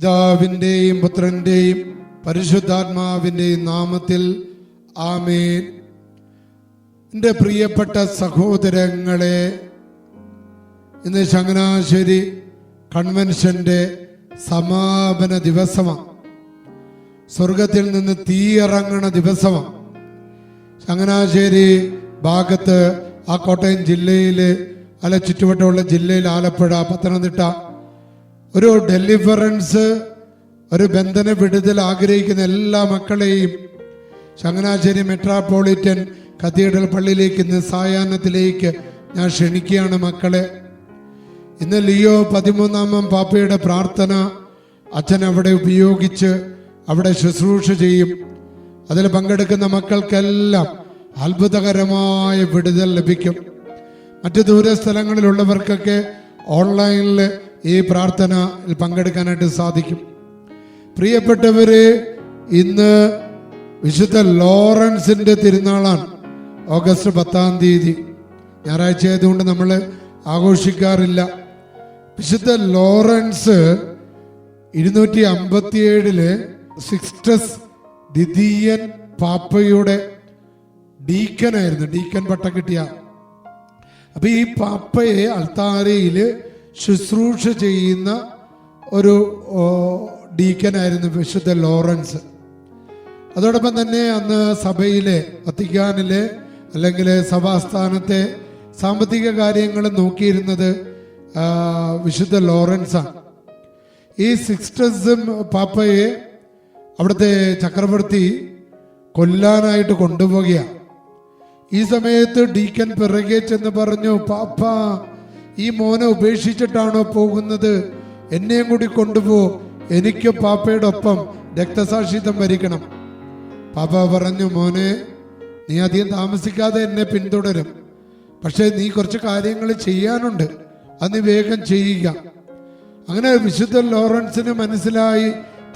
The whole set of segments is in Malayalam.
പിതാവിന്റെയും പുത്രന്റെയും പരിശുദ്ധാത്മാവിന്റെയും നാമത്തിൽ ആമേൻ. എന്റെ പ്രിയപ്പെട്ട സഹോദരങ്ങളെ ഇന്ന് ചങ്ങനാശ്ശേരി കൺവെൻഷന്റെ സമാപന ദിവസമാണ്. സ്വർഗത്തിൽ നിന്ന് തീയിറങ്ങണ ദിവസമാണ്. ചങ്ങനാശ്ശേരി ഭാഗത്ത് ആ കോട്ടയം ജില്ലയിൽ അല്ല ചുറ്റുവട്ടമുള്ള ജില്ലയിൽ ആലപ്പുഴ പത്തനംതിട്ട ഒരു ഡെലിവറൻസ് ഒരു ബന്ധന വിടുതൽ ആഗ്രഹിക്കുന്ന എല്ലാ മക്കളെയും ചങ്ങനാശ്ശേരി മെട്രോപൊളിറ്റൻ കത്തീഡ്രൽ പള്ളിയിലേക്ക് ഇന്ന് സായാഹ്നത്തിലേക്ക് ഞാൻ ക്ഷണിക്കുകയാണ് മക്കളെ. ഇന്ന് ലിയോ പതിമൂന്നാമം പാപ്പയുടെ പ്രാർത്ഥന അച്ഛൻ അവിടെ ഉപയോഗിച്ച് അവിടെ ശുശ്രൂഷ ചെയ്യും. അതിൽ പങ്കെടുക്കുന്ന മക്കൾക്കെല്ലാം അത്ഭുതകരമായ വിടുതൽ ലഭിക്കും. മറ്റു ദൂരസ്ഥലങ്ങളിലുള്ളവർക്കൊക്കെ ഓൺലൈനിൽ ഈ പ്രാർത്ഥനയിൽ പങ്കെടുക്കാനായിട്ട് സാധിക്കും. പ്രിയപ്പെട്ടവര് ഇന്ന് വിശുദ്ധ ലോറൻസിന്റെ തിരുനാളാണ്. ഓഗസ്റ്റ് പത്താം തീയതി. ഞായറാഴ്ച ആയതുകൊണ്ട് നമ്മൾ ആഘോഷിക്കാറില്ല. വിശുദ്ധ ലോറൻസ് ഇരുന്നൂറ്റി അമ്പത്തിയേഴിൽ സിക്സ്റ്റസ് ദ്വിതീയൻ പാപ്പയുടെ ഡീക്കനായിരുന്നു. ഡീക്കൻ പട്ടം കിട്ടിയ. അപ്പൊ ഈ പാപ്പയെ അൾത്താരയിൽ ശുശ്രൂഷ ചെയ്യുന്ന ഒരു ഡീക്കനായിരുന്നു വിശുദ്ധ ലോറൻസ്. അതോടൊപ്പം തന്നെ അന്ന് സഭയിലെ വത്തിക്കാനിലെ അല്ലെങ്കിൽ സഭാസ്ഥാനത്തെ സാമ്പത്തിക കാര്യങ്ങൾ നോക്കിയിരുന്നത് വിശുദ്ധ ലോറൻസാണ്. ഈ സിക്സ്റ്റസും പാപ്പയെ അവിടുത്തെ ചക്രവർത്തി കൊല്ലാനായിട്ട് കൊണ്ടുപോവുകയാണ്. ഈ സമയത്ത് ഡീക്കൻ പിറകെ ചെന്ന് പറഞ്ഞു പാപ്പ ഈ മോനെ ഉപേക്ഷിച്ചിട്ടാണോ പോകുന്നത്? എന്നെയും കൂടി കൊണ്ടുപോ. എനിക്ക് പാപ്പയുടെ ഒപ്പം രക്തസാക്ഷിത്വം വരിക്കണം. പാപ്പ പറഞ്ഞു മോനെ നീ അധികം താമസിക്കാതെ എന്നെ പിന്തുടരും. പക്ഷേ നീ കുറച്ച് കാര്യങ്ങൾ ചെയ്യാനുണ്ട്. അത് വേഗം ചെയ്യുക. അങ്ങനെ വിശുദ്ധ ലോറൻസിന് മനസ്സിലായി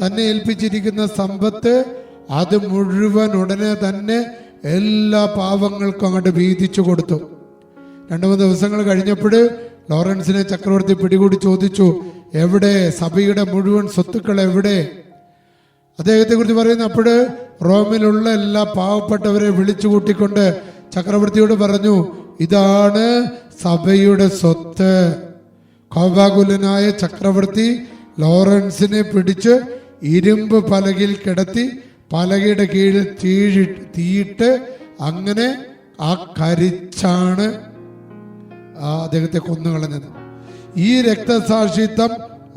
തന്നെ ഏൽപ്പിച്ചിരിക്കുന്ന സമ്പത്ത് അത് മുഴുവൻ ഉടനെ തന്നെ എല്ലാ പാവങ്ങൾക്കും അങ്ങോട്ട് വീതിച്ചു കൊടുത്തു. രണ്ടു മൂന്ന് ദിവസങ്ങൾ കഴിഞ്ഞപ്പോൾ ലോറൻസിനെ ചക്രവർത്തി പിടികൂടി ചോദിച്ചു എവിടെ? സഭയുടെ മുഴുവൻ സ്വത്തുക്കൾ എവിടെ? അദ്ദേഹത്തെ കുറിച്ച് പറയുന്ന അപ്പോൾ റോമിലുള്ള എല്ലാ പാവപ്പെട്ടവരെ വിളിച്ചു കൂട്ടിക്കൊണ്ട് ചക്രവർത്തിയോട് പറഞ്ഞു ഇതാണ് സഭയുടെ സ്വത്ത്. കോപാകുലനായ ചക്രവർത്തി ലോറൻസിനെ പിടിച്ച് ഇരുമ്പ് പലകിൽ കിടത്തി പലകയുടെ കീഴിൽ തീഴി തീയിട്ട് അങ്ങനെ ആ കരിച്ചാണ് ആ അദ്ദേഹത്തെ കൊന്നുകളഞ്ഞത്. ഈ രക്തസാക്ഷിത്വം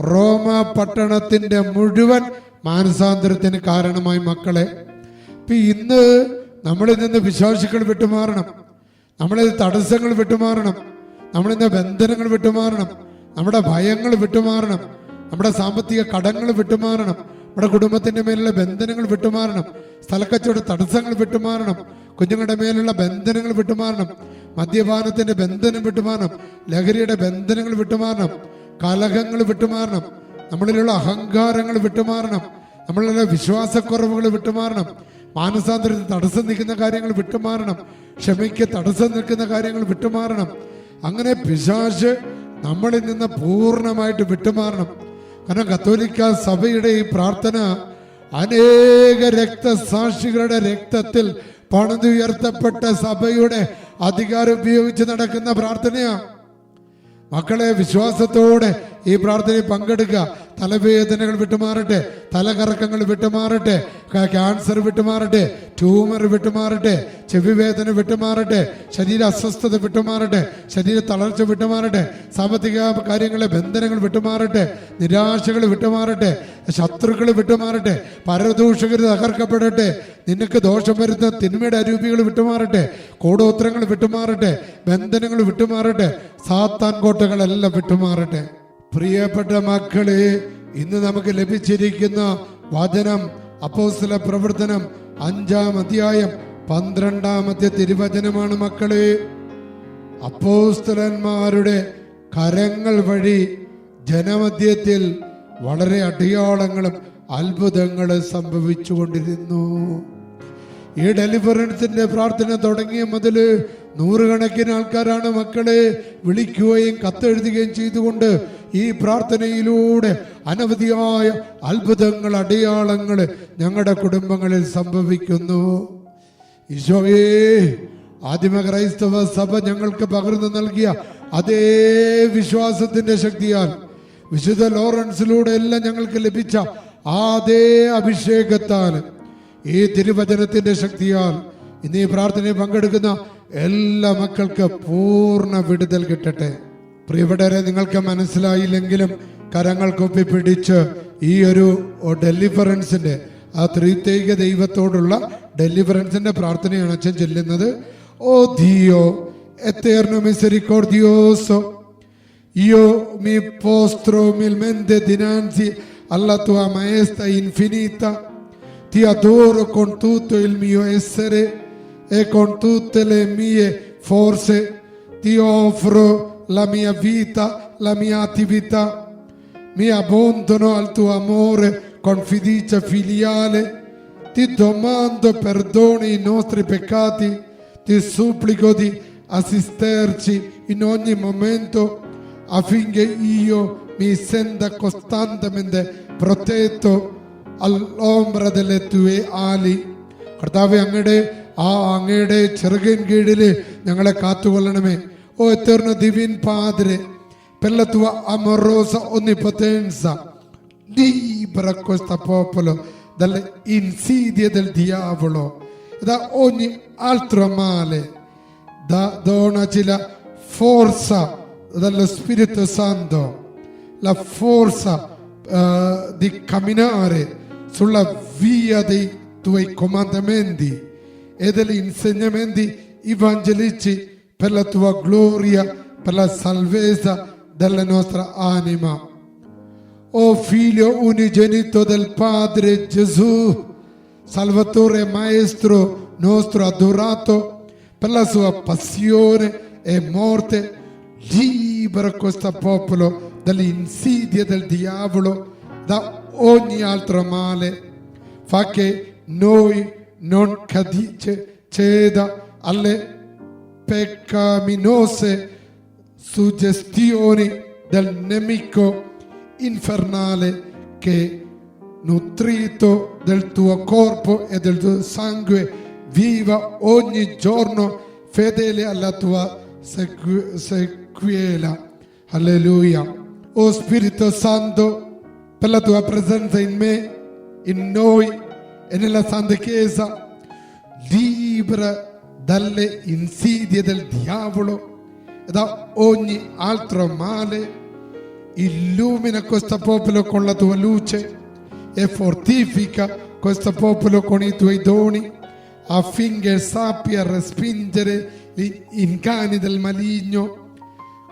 റോമ പട്ടണത്തിന്റെ മുഴുവൻ മാനസാന്തരത്തിന് കാരണമായി മക്കളെ. ഇപ്പൊ ഇന്ന് നമ്മളിൽ നിന്ന് വിശ്വാസികൾ വിട്ടുമാറണം. നമ്മളിൽ തടസ്സങ്ങൾ വിട്ടുമാറണം. നമ്മളിന്ന് ബന്ധനങ്ങൾ വിട്ടുമാറണം. നമ്മുടെ ഭയങ്ങൾ വിട്ടുമാറണം. നമ്മുടെ സാമ്പത്തിക കടങ്ങൾ വിട്ടുമാറണം. നമ്മുടെ കുടുംബത്തിന്റെ മേലുള്ള ബന്ധനങ്ങൾ വിട്ടുമാറണം. സ്ഥലക്കച്ചവട തടസ്സങ്ങൾ വിട്ടുമാറണം. കുഞ്ഞുങ്ങളുടെ മേലുള്ള ബന്ധനങ്ങൾ വിട്ടുമാറണം. മദ്യപാനത്തിന്റെ ബന്ധനം വിട്ടുമാറണം. ലഹരിയുടെ ബന്ധനങ്ങൾ വിട്ടുമാറണം. കലഹങ്ങൾ വിട്ടുമാറണം. നമ്മളിലുള്ള അഹങ്കാരങ്ങൾ വിട്ടുമാറണം. നമ്മളിലുള്ള വിശ്വാസക്കുറവുകൾ വിട്ടുമാറണം. മാനസാന്തരത്തിൽ തടസ്സം നിൽക്കുന്ന കാര്യങ്ങൾ വിട്ടുമാറണം. ക്ഷമയ്ക്ക് തടസ്സം നിൽക്കുന്ന കാര്യങ്ങൾ വിട്ടുമാറണം. അങ്ങനെ പിശാശ് നമ്മളിൽ നിന്ന് പൂർണമായിട്ട് വിട്ടുമാറണം. കാരണം കത്തോലിക്ക സഭയുടെ ഈ പ്രാർത്ഥന അനേക രക്തസാക്ഷികളുടെ രക്തത്തിൽ പണിതുയർത്തപ്പെട്ട സഭയുടെ അധികാരം ഉപയോഗിച്ച് നടക്കുന്ന പ്രാർത്ഥനയാണ് മക്കളെ വിശ്വാസത്തോടെ ഈ പ്രാർത്ഥനയിൽ പങ്കെടുക്കുക. തലവേദനകൾ വിട്ടുമാറട്ടെ തലകറക്കങ്ങൾ വിട്ടുമാറട്ടെ ക്യാൻസർ വിട്ടുമാറട്ടെ ട്യൂമർ വിട്ടുമാറട്ടെ ചെവി വേദന വിട്ടുമാറട്ടെ ശരീര അസ്വസ്ഥത വിട്ടുമാറട്ടെ ശരീര തളർച്ച വിട്ടുമാറട്ടെ സാമ്പത്തിക കാര്യങ്ങളെ ബന്ധനങ്ങൾ വിട്ടുമാറട്ടെ നിരാശകൾ വിട്ടുമാറട്ടെ ശത്രുക്കൾ വിട്ടുമാറട്ടെ പരദൂഷകർ തകർക്കപ്പെടട്ടെ നിനക്ക് ദോഷം വരുന്ന തിന്മയുടെ അരൂപികൾ വിട്ടുമാറട്ടെ കൂടോത്രങ്ങൾ വിട്ടുമാറട്ടെ ബന്ധനങ്ങൾ വിട്ടുമാറട്ടെ സാത്താൻ കോട്ടകളെല്ലാം വിട്ടുമാറട്ടെ. പ്രിയപ്പെട്ട മക്കളെ ഇന്ന് നമുക്ക് ലഭിച്ചിരിക്കുന്ന വചനം അപ്പോസ്തല പ്രവർത്തനം അഞ്ചാം അധ്യായം പന്ത്രണ്ടാമത്തെ തിരുവചനമാണ് മക്കളെ. അപ്പോസ്തലന്മാരുടെ കരങ്ങൾ വഴി ജനമധ്യത്തിൽ വളരെ അടയാളങ്ങളും അത്ഭുതങ്ങളും സംഭവിച്ചുകൊണ്ടിരുന്നു. ഈ ഡെലിവറൻസിന്റെ പ്രാർത്ഥന തുടങ്ങിയ മുതൽ നൂറുകണക്കിന് ആൾക്കാരാണ് മക്കളെ വിളിക്കുകയും കത്തെഴുതുകയും ചെയ്തുകൊണ്ട് ഈ പ്രാർത്ഥനയിലൂടെ അനവധിയായ അത്ഭുതങ്ങൾ അടയാളങ്ങൾ ഞങ്ങളുടെ കുടുംബങ്ങളിൽ സംഭവിക്കുന്നു. ഈശോയേ ആദിമ ക്രൈസ്തവ സഭ ഞങ്ങൾക്ക് പകർന്നു നൽകിയ അതേ വിശ്വാസത്തിന്റെ ശക്തിയാൽ വിശുദ്ധ ലോറൻസിലൂടെ എല്ലാം ഞങ്ങൾക്ക് ലഭിച്ച ആ അതേ അഭിഷേകത്താൽ ഈ തിരുവചനത്തിന്റെ ശക്തിയാൽ ഇന്ന് ഈ പ്രാർത്ഥനയിൽ പങ്കെടുക്കുന്ന എല്ലാ മക്കൾക്ക് പൂർണ വിടുതൽ കിട്ടട്ടെ. പ്രിയപ്പെട്ടവരെ നിങ്ങൾക്ക് മനസ്സിലായില്ലെങ്കിലും കരങ്ങൾ കൊപ്പി പിടിച്ച് ഈ ഒരു ഡെലിവറൻസിന്റെ ആ ത്രിത്യേക ദൈവത്തോടുള്ള ഡെലിവറൻസിന്റെ പ്രാർത്ഥനയാണ് അച്ഛൻ ചെല്ലുന്നത്. ഓ ധിയോ എത്തേർണോ മിസരിക്കോർദിയോസോ. Io mi postro umilmente dinanzi alla tua maestà infinita, ti adoro con tutto il mio essere e con tutte le mie forze, ti offro la mia vita, la mia attività, mi abbandono al tuo amore con fiducia filiale, ti domando perdono i nostri peccati, ti supplico di assisterci in ogni momento affinché io mi senta costantemente protetto all'ombra delle tue ali കർത്താവ് അങ്ങയുടെ ആ അങ്ങയുടെ ചെറുകൻ കീഴില് ഞങ്ങളെ കാത്തുകൊള്ളണമേ ഓ എത്തർno divin padre per la tua amorosa onnipotenza libera questo popolo dalle insidie del diavolo e da ogni altro male da donaci la forza dello Spirito Santo, la forza eh, di camminare sulla via dei tuoi comandamenti e degli insegnamenti evangelici per la tua gloria, per la salvezza della nostra anima. O figlio unigenito del Padre Gesù, Salvatore Maestro nostro adorato, per la sua passione e morte, libera questo popolo dalle insidie del diavolo, da ogni altro male. Fa che noi non ceda alle peccaminose suggestioni del nemico infernale che nutrito del tuo corpo e del tuo sangue viva ogni giorno fedele alla tua sequ- sequela. Alleluia. O Spirito Santo, per la tua presenza in me, in noi e nella Santa Chiesa, libera dalle insidie del diavolo e da ogni altro male. Illumina questo popolo con la tua luce e fortifica questo popolo con i tuoi doni affinché sappia respingere gli inganni del maligno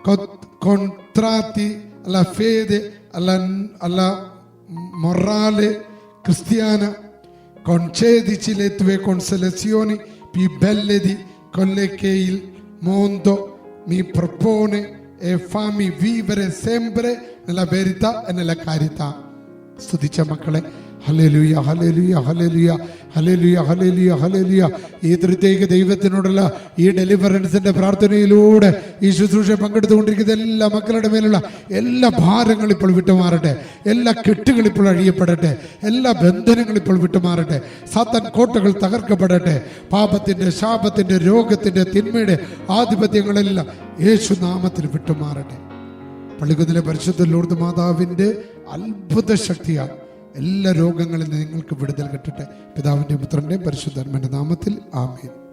co- contratti alla fede, alla, alla morale cristiana. Concedici le tue consolazioni più belle di quelle che il mondo mi propone e fammi vivere sempre nella verità e nella carità. Studice Maccale. Hallelujah hallelujah hallelujah hallelujah hallelujah hallelujah ഈ തൃത്യേക ദൈവത്തിനോടുള്ള ഈ ഡെലിവറൻസിന്റെ പ്രാർത്ഥനയിലൂടെ ഈ ശുശ്രൂഷ പങ്കെടുത്തുകൊണ്ടിരിക്കുന്ന എല്ലാ മക്കളുടെ മേലുള്ള എല്ലാ ഭാരങ്ങളും ഇപ്പോൾ വിട്ടുമാറട്ടെ. എല്ലാ കെട്ടുകളും ഇപ്പോൾ അഴിയപ്പെടട്ടെ. എല്ലാ ബന്ധനങ്ങളും ഇപ്പോൾ വിട്ടുമാറട്ടെ. സാത്താൻ കോട്ടകൾ തകർക്കപ്പെടട്ടെ. പാപത്തിന്റെ ശാപത്തിന്റെ രോഗത്തിന്റെ തിന്മയുടെ ആധിപത്യങ്ങളെല്ലാം യേശു നാമത്തിൽ വിട്ടുമാറട്ടെ. പള്ളിക്കുന്നിലെ പരിശുദ്ധ ലൂർദ് മാതാവിന്റെ അത്ഭുത ശക്തിയാൽ എല്ലാ രോഗങ്ങളിൽ നിന്ന് നിങ്ങൾക്ക് വിടുതൽ കിട്ടട്ടെ. പിതാവിന്റെയും പുത്രന്റെയും പരിശുദ്ധന്മാരുടെ നാമത്തിൽ ആമേൻ.